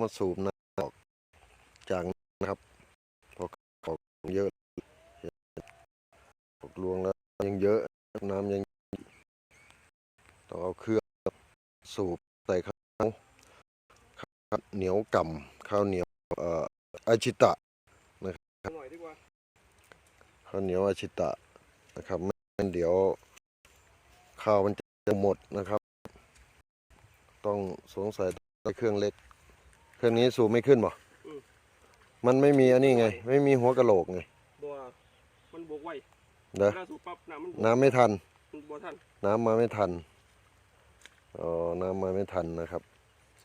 มาสูบน้ำออกจากนะครับพอเขาเยอะออกลวงแล้วยังเยอะน้ำยังต้องเอาเครื่องสูบใส่ข้าวข้าวเหนียวก่ำข้าวเหนียวเอ่ออาชิตะน่อยดีกว่าข้าวเหนียวอาชิตะนะครับไม่งั้นเดี๋ยวข้าวมันจะหมดนะครับ ต้องสงสัยต้องเครื่องเล็ก เครื่องนี้สูบไม่ขึ้นบ่มันไม่มีอันนี้ไง ไม่มีหัวกะโหลกไงบัวมันบวกไวเด้อเวลาสูบปั๊บน้ำมันบวกน้ำไม่ทัน มันบัวท่านน้ำมาไม่ทันอ๋อน้ำมาไม่ทันนะครับ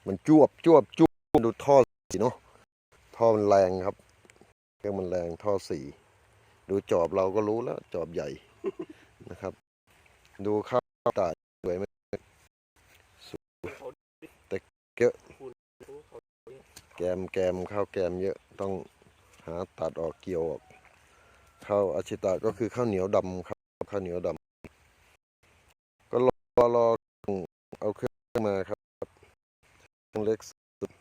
มันจวบจวบจวบดูท่อสีเนาะท่อมันแรงครับเครื่องมันแรงท่อสีดูจอบเราก็รู้แล้ว จอบใหญ่ นะครับ ดูข้าวตาดสวยไหม เขาแต่เยอะ คุณเขา แกมแกมข้าวแกมเยอะต้องหาตัดออกเกี่ยวออกข้าวอาชิตะก็คือข้าวเหนียวดำครับข้าวเหนียวดำก็รอรอเอาเครื่องมาครับเครื่องเล็กสุด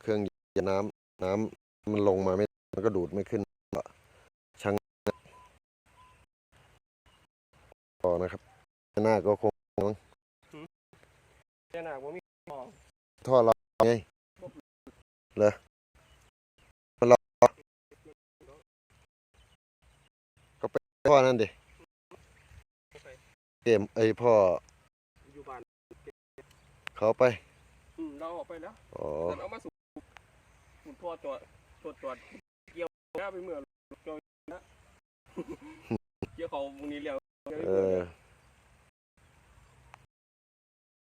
เครื่องยนน้ำน้ำมันลงมาไม่มันก็ดูดไม่ขึ้นช่างพอนะครับหน้าก็คงแค่หนักว่ามีหมอ ท่อเราไงเหรอมันรอก็ไปพ่อนั่นดิเกมไอยพ่ออยู่บ้านเขาไปอืมเราออกไปแล้วอ๋อแต่เอามาสูบสูบทอดจอดจอดจอดเกี่ยวหน้าไปเมื่อจอยนะเกี่ยวเขาพวกนี้แล้วเออ